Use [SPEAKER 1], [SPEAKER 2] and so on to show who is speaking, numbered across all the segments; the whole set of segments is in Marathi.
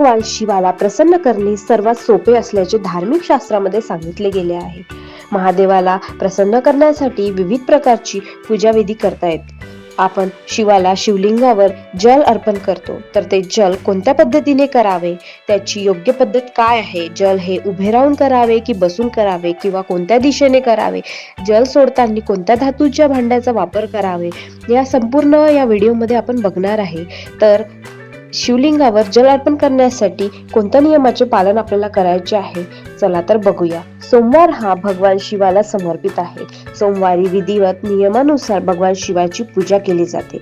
[SPEAKER 1] भगवान शिवाला प्रसन्न करणे सर्वात सोपे असल्याचे धार्मिक शास्त्रामध्ये सांगितले गेले आहे. महादेवाला प्रसन्न करण्यासाठी विविध प्रकारची पूजाविधी करतायत आपण शिवाला शिवलिंगावर जल अर्पण करतो तर ते जल कोणत्या पद्धतीने करावे? त्याची योग्य पद्धत काय आहे? जल हे उभे राहून करावे की बसून करावे किंवा कोणत्या दिशेने करावे? जल सोडताना कोणत्या धातूच्या भांड्याचा वापर करावे? या संपूर्ण या व्हिडिओमध्ये आपण बघणार आहे. तर शिवलिंगावर जल अर्पण करण्यासाठी कोणत्या नियमाचे पालन आपल्याला करायचे आहे? चला तर बघूया. सोमवार हा भगवान शिवाला समर्पित आहे. सोमवारी विधिवत नियमानुसार भगवान शिवाची पूजा केली जाते.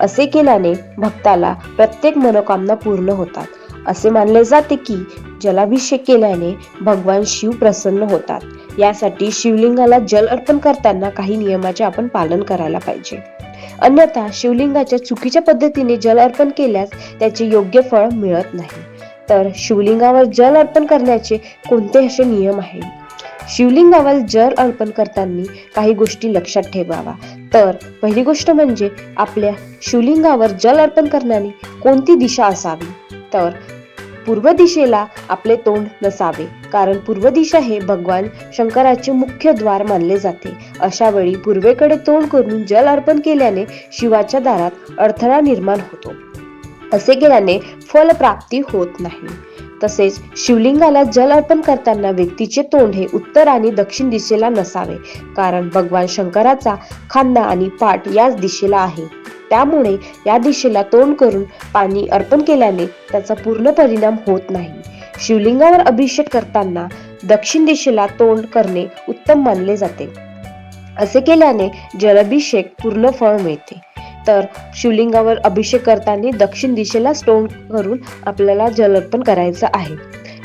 [SPEAKER 1] असे केल्याने भक्ताला प्रत्येक मनोकामना पूर्ण होतात. असे मानले जाते की जलाभिषेक केल्याने भगवान शिव प्रसन्न होतात. यासाठी शिवलिंगाला जल अर्पण करताना काही नियमाचे आपण पालन करायला पाहिजे. अन्यथा शिवलिंगाच्या चुकीच्या पद्धतीने जल अर्पण केल्यास त्याचे योग्य फळ मिळत नाही. तर शिवलिंगावर जल अर्पण करण्याचे कोणते असे नियम आहेत शिवलिंगावर जल अर्पण करताना काही गोष्टी लक्षात ठेवावा. तर पहिली गोष्ट म्हणजे आपल्या शिवलिंगावर जल अर्पण करण्याने कोणती दिशा असावी? तर पूर्व दिशेला आपले तोंड नसावे. कारण पूर्व दिशा हे भगवान शंकराचे मुख्य द्वार मानले जाते. अशा वेळी पूर्वेकडे तोंड करून जल अर्पण केल्याने शिवाच्या दारात अडथळा निर्माण होतो. असे केल्याने फलप्राप्ती होत नाही. तसेच शिवलिंगाला जल अर्पण करताना व्यक्तीचे तोंड हे उत्तर आणि दक्षिण दिशेला नसावे. कारण भगवान शंकराचा खांदा आणि पाठ याच दिशेला आहे. त्यामुळे या दिशेला तोंड करून पाणी अर्पण केल्याने त्याचा पूर्ण परिणाम होत नाही. शिवलिंगावर अभिषेक करताना दक्षिण दिशेला तोंड करणे उत्तम मानले जाते. असे केल्याने जलाभिषेक पूर्ण फळ मिळते. तर शिवलिंगावर अभिषेक करताना दक्षिण दिशेला तोंड करून आपल्याला जल अर्पण करायचं आहे.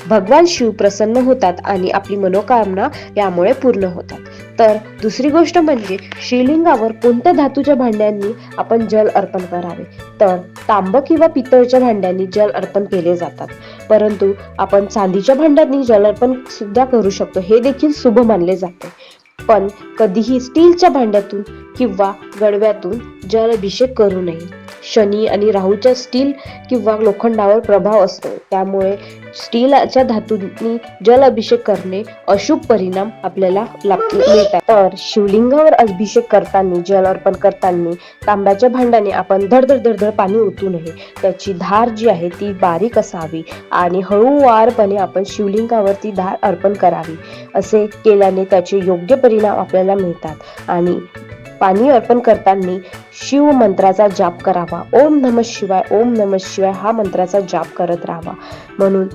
[SPEAKER 1] भगवान शिव प्रसन्न होतात आणि आपली मनोकामना यामुळे पूर्ण होतात. तर दुसरी गोष्ट म्हणजे शिवलिंगावर कोणत्या धातूच्या भांड्यांनी आपण जल अर्पण करावे? तर तांब किंवा पितळच्या भांड्यांनी जल अर्पण केले जातात. परंतु आपण चांदीच्या भांड्यांनी जल अर्पण सुद्धा करू शकतो. हे देखील शुभ मानले जाते. पण कधीही स्टीलच्या भांड्यातून किंवा गडव्यातून जल अभिषेक करू नये. शनी आणि राहूच्या स्टील किंवा लोखंडावर प्रभाव असतो. त्यामुळे स्टीलच्या धातूंनी जल अभिषेक करणे अशुभ परिणाम आपल्याला मिळतात. तर शिवलिंगावर अभिषेक करताना जल अर्पण करताना तांब्याच्या भांड्याने आपण धडधड धडधड पाणी ओतू नये. त्याची धार जी आहे ती बारीक असावी आणि हळूवारपणे आपण शिवलिंगावर ती धार अर्पण करावी. असे केल्याने त्याचे योग्य परिणाम आपल्याला मिळतात. आणि पाणी अर्पण करताना शिव मंत्राचा जाप करावा. ओम नम शिवाय ओम नम शिवाय हा मंत्राचा जाप करत राहावा. म्हणून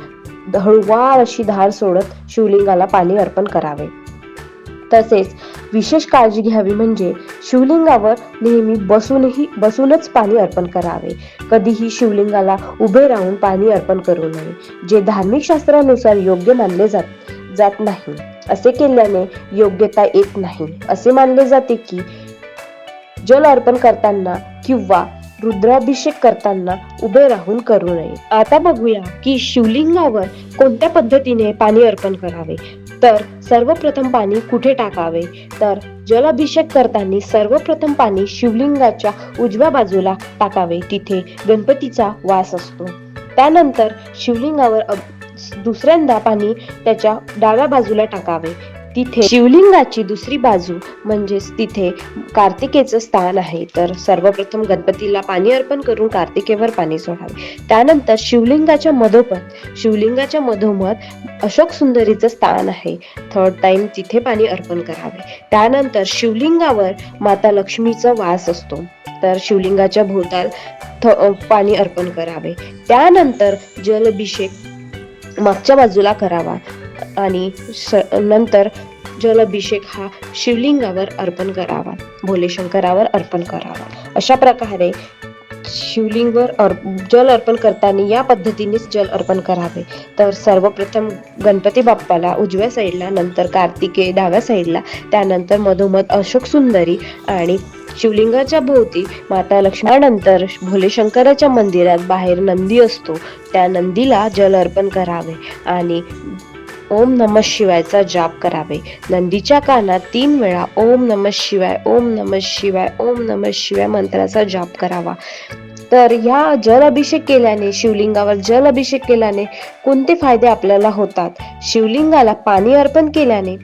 [SPEAKER 1] हळूवार अशी धार सोडत शिवलिंगाला पाणी अर्पण करावे. तसेच विशेष काळजी घ्यावी म्हणजे शिवलिंगावर नेहमी बसूनही बसूनच पाणी अर्पण करावे. कधीही शिवलिंगाला उभे राहून पाणी अर्पण करू नये जे धार्मिक शास्त्रानुसार योग्य मानले जात जात नाही. असे केल्याने योग्यता येत नाही. असे मानले जाते की जल अर्पण करताना किंवा रुद्राभिषेक करताना उभे राहून करू नये. आता बघूया की शिवलिंगावर कोणत्या पद्धतीने पाणी अर्पण करावे? तर सर्वप्रथम पाणी कुठे टाकावे? तर जलाभिषेक करताना सर्वप्रथम पाणी शिवलिंगाच्या उजव्या बाजूला टाकावे. तिथे गणपतीचा वास असतो. त्यानंतर शिवलिंगावर दुसऱ्यांदा पाणी त्याच्या डाव्या बाजूला टाकावे. तिथे शिवलिंगाची दुसरी बाजू म्हणजेच तिथे कार्तिकेचं स्थान आहे. तर सर्वप्रथम गणपतीला पाणी अर्पण करून कार्तिकेवर पाणी सोडावे. त्यानंतर शिवलिंगाच्या मधोमध शिवलिंगाच्या मधोमध अशोक सुंदरीचं स्थान आहे. थर्ड टाइम तिथे पाणी अर्पण करावे. त्यानंतर शिवलिंगावर माता लक्ष्मीचा वास असतो. तर शिवलिंगाच्या भोवताल थ- पाणी अर्पण करावे. त्यानंतर जलभिषेक मागच्या बाजूला करावा. आणि स- नंतर जलाभिषेक हा शिवलिंगावर अर्पण करावा. भोले शंकरावर अर्पण करावा. अशा प्रकारे शिवलिंगवर अर् जल अर्पण करताना या पद्धतीनेच जल अर्पण करावे. तर सर्वप्रथम गणपती बाप्पाला उजव्या साईडला नंतर कार्तिके डाव्या साईडला त्यानंतर मधोमध अशोक सुंदरी आणि शिवलिंगाच्या भोवती माता लक्ष्मणानंतर भोले शंकराच्या मंदिरात बाहेर नंदी असतो. त्या नंदीला जल अर्पण करावे आणि ओम नम शिवायचा जाप करावे. नंदीच्या कानात तीन वेळा ओम नम शिवाय ओम नम शिवाय ओम नम शिवाय मंत्राचा जाप करावा. तर ह्या जल अभिषेक केल्याने शिवलिंगावर जल अभिषेक केल्याने कोणते फायदे आपल्याला होतात? शिवलिंगाला पाणी अर्पण केल्याने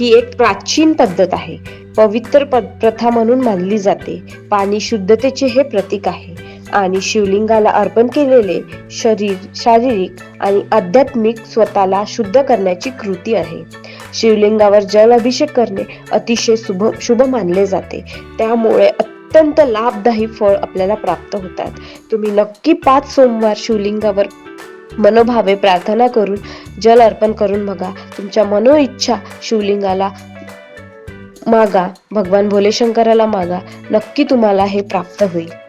[SPEAKER 1] ही एक प्राचीन पद्धत आहे. पवित्र प्रथा म्हणून मानली जाते. पाणी शुद्धतेचे हे प्रतीक आहे. आणि शिवलिंगाला अर्पण केलेले शरीर शारीरिक आणि आध्यात्मिक स्वतःला शुद्ध करण्याची कृती आहे. शिवलिंगावर जल अभिषेक करणे अतिशय शुभ शुभ मानले जाते. त्यामुळे अत्यंत लाभदायी फळ आपल्याला प्राप्त होतात. तुम्ही नक्की पाच सोमवार शिवलिंगावर मनोभावे प्रार्थना करून जल अर्पण करून बघा. तुमच्या मनोइच्छा शिवलिंगाला मागा भगवान भोलेशंकराला मागा. नक्की तुम्हाला हे प्राप्त होईल.